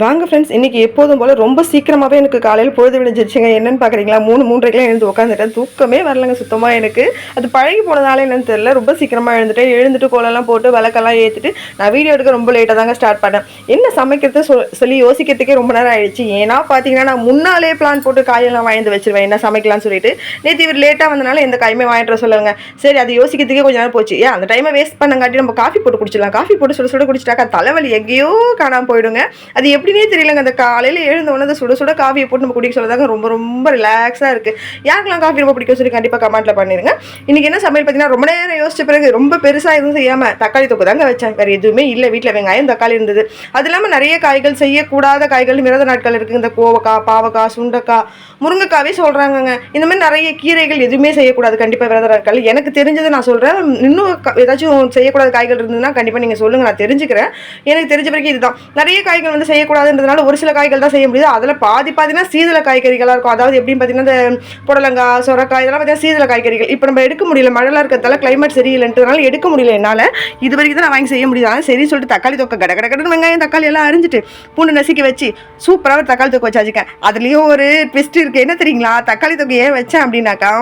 வாங்க ஃப்ரெண்ட்ஸ் இன்றைக்கி எப்போதும் போல் ரொம்ப சீக்கிரமாகவே எனக்கு காலையில் பொழுது விடிஞ்சிருச்சுங்க. என்னென்னு பார்க்குறீங்களா மூணு மூன்றைக்கெலாம் எழுந்து உட்காந்துட்டேன் தூக்கமே வரலங்க சுத்தமாக எனக்கு. அது பழகி போனதால என்னன்னு தெரியல. ரொம்ப சீக்கிரமாக எழுந்துட்டேன். எழுந்துட்டு கோலம்லாம் போட்டு விளக்கெல்லாம் ஏற்றிட்டு நான் வீடியோ எடுக்க ரொம்ப லேட்டாக தாங்க ஸ்டார்ட் பண்ணேன். என்ன சமைக்கிறது சொ சொல்லி யோசிக்கிறதுக்கே ரொம்ப நேரம் ஆயிடுச்சு. ஏன்னா பார்த்தீங்கன்னா நான் முன்னாலே பிளான் போட்டு காயெல்லாம் வாங்கி வச்சிருவேன். என்ன சமைக்கலாம்னு சொல்லிட்டு. நேற்று இவர் லேட்டாக வந்தனால எந்த காயுமே வாங்கிட்டு சொல்லுங்க சரி அது யோசிக்கிறதுக்கே கொஞ்ச நேரம் போச்சு. ஏன் அந்த டைமை வேஸ்ட் பண்ணங்காட்டி நம்ம காஃபி போட்டு குடிச்சிடலாம். காஃபி போட்டு சுட சுட குடிச்சிட்டாக்கா தலைவலி எங்கேயோ காணாமல் போயிடுங்க. அது எப்படினே தெரியலங்க. அந்த காலையில் எழுந்த உடனே அந்த சுட சுட காஃபியை போட்டு நம்ம குடிக்க சொல்லதாங்க ரொம்ப ரொம்ப ரிலாக்ஸாக இருக்குது யாருக்கெல்லாம் காஃபி ரொம்ப பிடிக்கும் சொல்லி கண்டிப்பாக கமெண்ட்டில் பண்ணிடுங்க இன்றைக்கி என்ன சமையல் பார்த்தீங்கன்னா ரொம்ப நேரம் யோசிச்ச பிறகு ரொம்ப பெருசாக எதுவும் செய்யாமல் தக்காளி தொக்கு தாங்க வச்சேன். வேறு எதுவுமே இல்லை. வீட்டில் வெங்காயம் தக்காளி இருந்தது. அது இல்லாமல் நிறைய காய்கள் செய்யக்கூடாத காய்கள் மிரத நாட்கள் இருக்குது இந்த கோவக்காய் பாவக்காய் சுண்டக்காய் முருங்கைக்காவே சொல்கிறாங்கங்க இந்த மாதிரி நிறைய கீரைகள் எதுவுமே செய்யக்கூடாது. கண்டிப்பாக விரத நாட்கள். எனக்கு தெரிஞ்சதை நான் சொல்கிறேன் இன்னும் ஏதாச்சும் செய்யக்கூடாத காய்கள் இருந்ததுன்னா கண்டிப்பாக நீங்கள் சொல்லுங்கள் நான் தெரிஞ்சுக்கிறேன். எனக்கு தெரிஞ்ச பிறகு இதுதான். நிறைய காய்கள் வந்து செய்யக்கூடாதுன்றதுனால ஒரு சில காய்கள் தான் செய்ய முடியுது. அதில் பாதி பார்த்தீங்கன்னா சீதள காய்கறிகளாக இருக்கும். அதாவது எப்படின்னு பார்த்தீங்கன்னா இந்த புடலங்காய் சொரக்காய் இதெல்லாம் பார்த்தீங்கன்னா சீதள காய்கறிகள். இப்போ நம்ம எடுக்க முடியல மழைலாம் இருக்கிறதால கிளைமேட் சரியில்லைன்றதுனால எடுக்க முடியல என்னால். இது வரைக்கும் தான் நான் வாங்கி செய்ய முடியுது ஆனால் சரி சொல்லிட்டு தக்காளி தொக்க கட கட கடன்னு வெங்காயம் தக்காளி எல்லாம் அரிஞ்சிட்டு பூண்டு நசுக்கி வச்சு சூப்பராக ஒரு தக்காளி தொக்கு வச்சாச்சுக்கேன் அதுலேயும் ஒரு ட்விஸ்ட் இருக்குது என்ன தெரியுங்களா? தக்காளி தொக்கு ஏன் வச்சேன் அப்படின்னாக்கா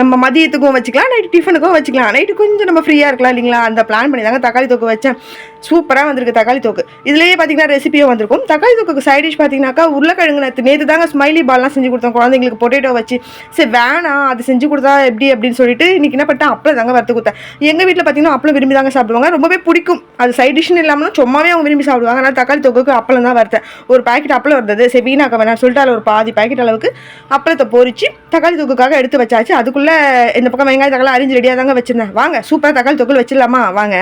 நம்ம மதியத்துக்கும் வச்சுக்கலாம் நைட்டு டிஃபனுக்கும் வச்சுக்கலாம். நைட்டு கொஞ்சம் நம்ம ஃப்ரீயாக இருக்கலாம் இல்லைங்களா? அந்த பிளான் பண்ணி தாங்க தக்காளி தொக்கு வச்சேன். சூப்பராக வந்திருக்கு தக்காளி தொக்கு. இதுலேயே பார்த்தீங்கன்னா ரெசிபியும் வந்திருக்கும். தக்காளி தொக்குக்கு சைட் டிஷ் பார்த்தீங்கன்னாக்கா உருளைக்கிழங்கு நேற்று நேற்று தாங்க ஸ்மைலி பால்லாம் செஞ்சு கொடுத்தோம். குழந்தைங்களுக்கு பொட்டேட்டோ வச்சு. சரி வேணாம் அது செஞ்சு கொடுத்தா எப்படி அப்படின்னு சொல்லிட்டு இன்னைக்கு என்ன பண்ணிட்டேன்? அப்பளம் தாங்க வறுத்து கொடுத்தேன். எங்கள் வீட்டில் பார்த்தீங்கன்னா அப்பளம் விரும்பி தாங்க சாப்பிடுவாங்க. ரொம்பவே பிடிக்கும். அது சைட் டிஷ்னு இல்லாமல் சும்மாவே அவங்க விரும்பி சாப்பிடுவாங்க. ஆனால் தக்காளி தொகுக்கு அப்பளம் தான் வறுத்தேன். ஒரு பாக்கெட் அப்பளம் இருந்தது சரி வீணாக்க வேணாம் சொல்லிட்டு அதில் ஒரு பாதி பாக்கெட் அளவுக்கு அப்பளத்தை பொறிச்சு தக்காளி தொக்குக்காக எடுத்து வச்சாச்சு. அதுக்குள்ளே இந்த பக்கம் வெங்காயம் தக்காளி அரிஞ்சு ரெடியாக தாங்க வச்சிருந்தேன். வாங்க சூப்பராக தக்காளி தொக்குள் வச்சிடலாமா? வாங்க.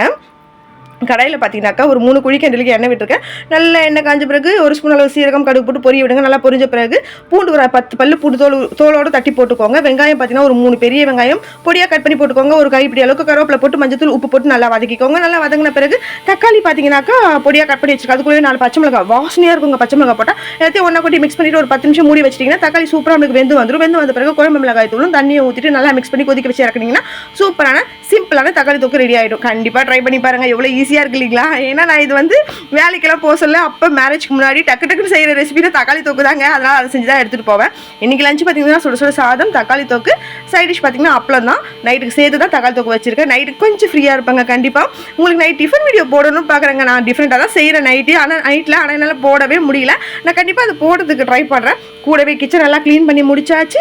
கடையில் பார்த்தீங்கன்னாக்கா ஒரு மூணு குழிக்கண்டலுக்கு எண்ணெய் விட்டுருக்கேன். நல்ல எண்ணெய் காஞ்ச பிறகு ஒரு ஸ்பூன் அளவு சீரகம் கடுகு போட்டு பொரிய விடுங்க. நல்லா பொரிஞ்ச பிறகு பூண்டு ஒரு பத்து பல்லு பூண்டு தோல் தோலோடு தட்டி போட்டுக்கோங்க. வெங்காயம் பார்த்தீங்கன்னா ஒரு மூணு பெரிய வெங்காயம். பொடியாக கட் பண்ணி போட்டுக்கோங்க. ஒரு கைப்பிடி அளவுக்கு கருவேப்பிலை போட்டு மஞ்சத்தூள் உப்பு போட்டு நல்லா வதக்கிக்கோங்க. நல்லா வதங்கின பிறகு தக்காளி பார்த்தீங்கன்னாக்கா பொடியாக கட் பண்ணி வச்சுருக்கோம் அதுக்குள்ளே நாலு பச்சை மிளகா வாசனையாக இருக்குங்க பச்சை மிளகா போட்டால் எல்லாத்தையும் ஒன்றா கூட்டி மிக்ஸ் பண்ணிட்டு ஒரு பத்து நிமிஷம் மூடி வச்சிட்டிங்கன்னா தக்காளி சூப்பராக உங்களுக்கு வெந்து வந்துடும் வெந்து வந்த பிறகு குழம்பு மிளகாய் தூளும் தண்ணியை ஊற்றிட்டு நல்லா மிக்ஸ் பண்ணி கொதிக்க வச்சு இறக்குனீங்கன்னா சூப்பரான சிம்பிளான தக்காளி தொக்கு ரெடி ஆகிடும் கண்டிப்பாக ட்ரை பண்ணி பாருங்கள் எவ்வளோ ஈஸியாக இருக்கு இல்லைங்களா? ஏன்னா நான் இது வந்து வேலைக்கெல்லாம் போக சொல்ல அப்போ மேரேஜ்க்கு முன்னாடி டக்கு டக்குன்னு செய்கிற ரெசிபி தக்காளி தொக்கு தாங்க. அதனால் அதை செஞ்சு தான் எடுத்துகிட்டு போவேன். இன்னைக்கு லஞ்சு பார்த்தீங்கன்னா சுட சுட சாதம் தக்காளி தொக்கு சைட் டிஷ் பார்த்தீங்கன்னா அப்பளம் தான். நைட்டுக்கு சேர்த்து தான் தக்காளி தொக்கு வச்சிருக்கேன். நைட்டுக்கு கொஞ்சம் ஃப்ரீயாக இருப்பாங்க கண்டிப்பாக உங்களுக்கு நைட் டிஃபன் வீடியோ போடணும்னு பார்க்குறேங்க நான் டிஃப்ரெண்ட்டாக தான் செய்கிறேன் நைட்டு ஆனால் நைட்டில் ஆனால் என்னால் போடவே முடியல. நான் கண்டிப்பாக அது போடுறதுக்கு ட்ரை பண்ணுறேன் கூடவே கிச்சன் நல்லா க்ளீன் பண்ணி முடிச்சாச்சு.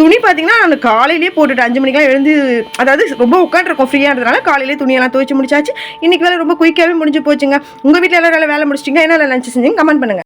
துணி பார்த்தீங்கன்னா நான் காலையிலேயே போட்டுட்டு அஞ்சு மணிக்கெல்லாம் எழுந்து அதாவது ரொம்ப இருக்கும் ஃப்ரீயாக இருந்ததுனால காலையிலேயே துணியெல்லாம் துவைச்சு முடிச்சாச்சு. இன்னைக்கு வேலை ரொம்ப குயிக்காகவே முடிஞ்சு போச்சுங்க. உங்கள் வீட்டில் எல்லாரும் வேலை முடிச்சிட்டிங்க என்ன லஞ்ச் செஞ்சுங்க? கமெண்ட் பண்ணுங்கள்